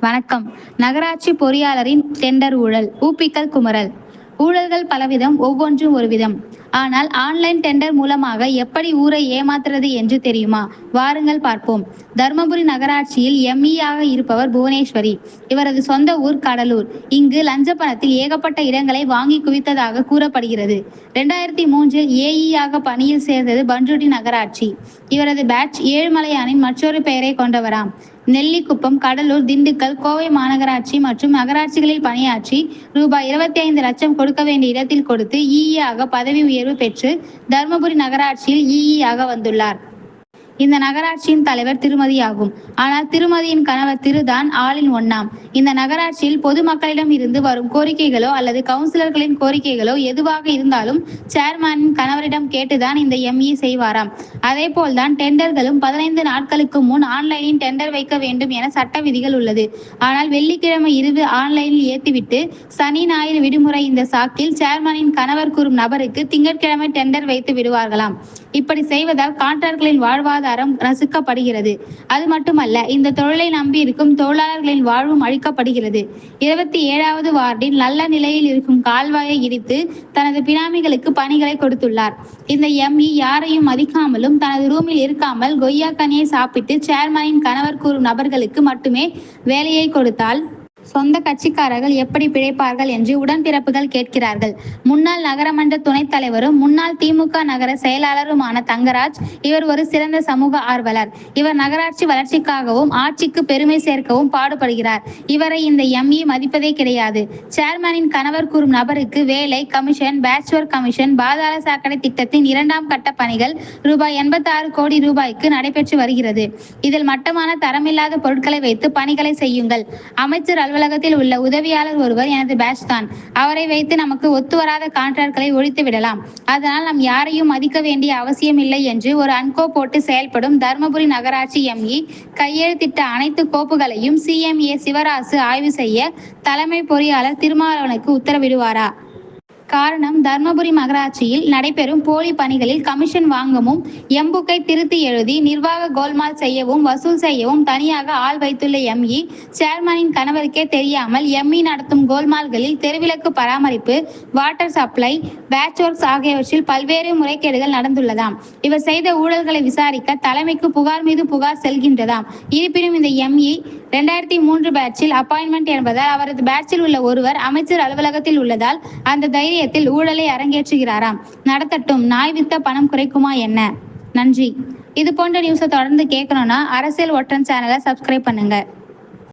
வணக்கம். நகராட்சி பொறியாளரின் டெண்டர் ஊழல் ஊப்பிக்கல் குமரல் ஊழல்கள் பலவிதம் ஒவ்வொன்றும் ஒரு விதம் ஆனால் ஆன்லைன் டெண்டர் மூலமாக எப்படி ஊரை ஏமாத்துறது என்று தெரியுமா? வாருங்கள் பார்ப்போம். தருமபுரி நகராட்சியில் எம்இயாக இருப்பவர் புவனேஸ்வரி. இவரது சொந்த ஊர் கடலூர். இங்கு லஞ்ச பணத்தில் ஏகப்பட்ட இடங்களை வாங்கி குவித்ததாக கூறப்படுகிறது. இரண்டாயிரத்தி மூன்றில் ஏஇ ஆக பணியில் சேர்ந்தது பண்ருட்டி நகராட்சி. இவரது பேட்ச் ஏழுமலையானின் மற்றொரு பெயரை கொண்டவராம். நெல்லிக்குப்பம் கடலூர் திண்டுக்கல் கோவை மாநகராட்சி மற்றும் நகராட்சிகளில் பணியாற்றி ரூபாய் இருபத்தி ஐந்து லட்சம் கொடுக்க வேண்டிய இடத்தில் கொடுத்து இஇ பதவி பதவி தேர்வு பெற்று தருமபுரி நகராட்சியில் இஇ ஆக வந்துள்ளார். இந்த நகராட்சியின் தலைவர் திருமதி ஆகும் ஆனால் திருமதியின் கணவர் திருதான் ஆளின் ஒன்னாம். இந்த நகராட்சியில் பொதுமக்களிடம் இருந்து வரும் கோரிக்கைகளோ அல்லது கவுன்சிலர்களின் கோரிக்கைகளோ எதுவாக இருந்தாலும் சேர்மேனின் கணவரிடம் கேட்டுதான் இந்த எம்இ செய்வாராம். அதே போல்தான் டெண்டர்களும் பதினைந்து நாட்களுக்கு முன் ஆன்லைனில் டெண்டர் வைக்க வேண்டும் என சட்ட விதிகள் உள்ளது. ஆனால் வெள்ளிக்கிழமை இரவு ஆன்லைனில் ஏற்றிவிட்டு சனி ஞாயிறு விடுமுறை இந்த சாக்கில் சேர்மனின் கணவர் கூறும் நபருக்கு திங்கட்கிழமை டெண்டர் வைத்து விடுவார்களாம். இப்படி செய்வதால் கான்ட்ராக்டர்களின் வாழ்வாதாரம் நசுக்கப்படுகிறது அது மட்டுமல்ல இந்த தொழிலை நம்பி இருக்கும் தொழிலாளர்களின் வாழ்வும் அழிக்கப்படுகிறது. இருபத்தி ஏழாவது வார்டில் நல்ல நிலையில் இருக்கும் கால்வாயை இடித்து தனது பினாமிகளுக்கு பணிகளை கொடுத்துள்ளார். இந்த எம்இ யாரையும் மதிக்காமலும் தனது ரூமில் இருக்காமல் கொய்யா கனியை சாப்பிட்டு சேர்மனின் கணவர் கூறும் நபர்களுக்கு மட்டுமே வேலையை கொடுத்தால் சொந்த கட்சிக்காரர்கள் எப்படி பிழைப்பார்கள் என்று உடன்பிறப்புகள் கேட்கிறார்கள். முன்னாள் நகரமன்ற துணைத் தலைவரும் முன்னாள் திமுக நகர செயலாளருமான தங்கராஜ் இவர் ஒரு சிறந்த சமூக ஆர்வலர். இவர் நகராட்சி வளர்ச்சிக்காகவும் ஆட்சிக்கு பெருமை சேர்க்கவும் பாடுபடுகிறார். இவரை இந்த எம்இ மதிப்பதே கிடையாது. சேர்மனின் கணவர் கூறும் நபருக்கு வேலை கமிஷன் பேச்சுவர் கமிஷன் பாதாள சாக்கடை திட்டத்தின் இரண்டாம் கட்ட பணிகள் ரூபாய் எண்பத்தாறு கோடி ரூபாய்க்கு நடைபெற்று வருகிறது. இதில் மட்டமான தரமில்லாத பொருட்களை வைத்து பணிகளை செய்யுங்கள். அமைச்சர் அலுவலகத்தில் உள்ள உதவியாளர் ஒருவர் எனது பேட்ச் தான். அவரை வைத்து நமக்கு ஒத்து வராத கான்ட்ராக்ட்களை ஒழித்து விடலாம். அதனால் நாம் யாரையும் மதிக்க வேண்டிய அவசியம் இல்லை என்று ஒரு அன்கோ போட்டு செயல்படும் தருமபுரி நகராட்சி எம்இ கையெழுத்திட்ட அனைத்து கோப்புகளையும் சிஎம்ஏ சிவராசு ஆய்வு செய்ய தலைமை பொறியாளர் திருமாவளவனுக்கு உத்தரவிடுவாரா? காரணம் தர்மபுரி நகராட்சியில் நடைபெறும் போலி பணிகளில் கமிஷன் வாங்கவும் எம்புக்கை திருத்தி எழுதி நிர்வாக கோல்மால் செய்யவும் வசூல் செய்யவும் தனியாக ஆள் வைத்துள்ள எம்இ சேர்மனின் கணவருக்கே தெரியாமல் எம்இ நடத்தும் கோல்மால்களில் தெருவிளக்கு பராமரிப்பு வாட்டர் சப்ளை பேட்ச் ஒர்க்ஸ் ஆகியவற்றில் பல்வேறு முறைகேடுகள் நடந்துள்ளதாம். இவர் செய்த ஊழல்களை விசாரிக்க தலைமைக்கு புகார் மீது புகார் செல்கின்றதாம். இருப்பினும் இந்த எம்இ ரெண்டாயிரத்தி மூன்று பேட்சில் அப்பாயின்மெண்ட் என்பதால் அவரது பேட்சில் உள்ள ஒருவர் அமைச்சர் அலுவலகத்தில் உள்ளதால் அந்த தைரியத்தில் ஊழலை அரங்கேற்றுகிறாராம். நடத்தட்டும் நாய் வித்த பணம் குறைக்குமா என்ன? நன்றி. இது போன்ற நியூஸை தொடர்ந்து கேட்கணும்னா அரசியல் ஒற்றன் சேனலை சப்ஸ்கிரைப் பண்ணுங்க.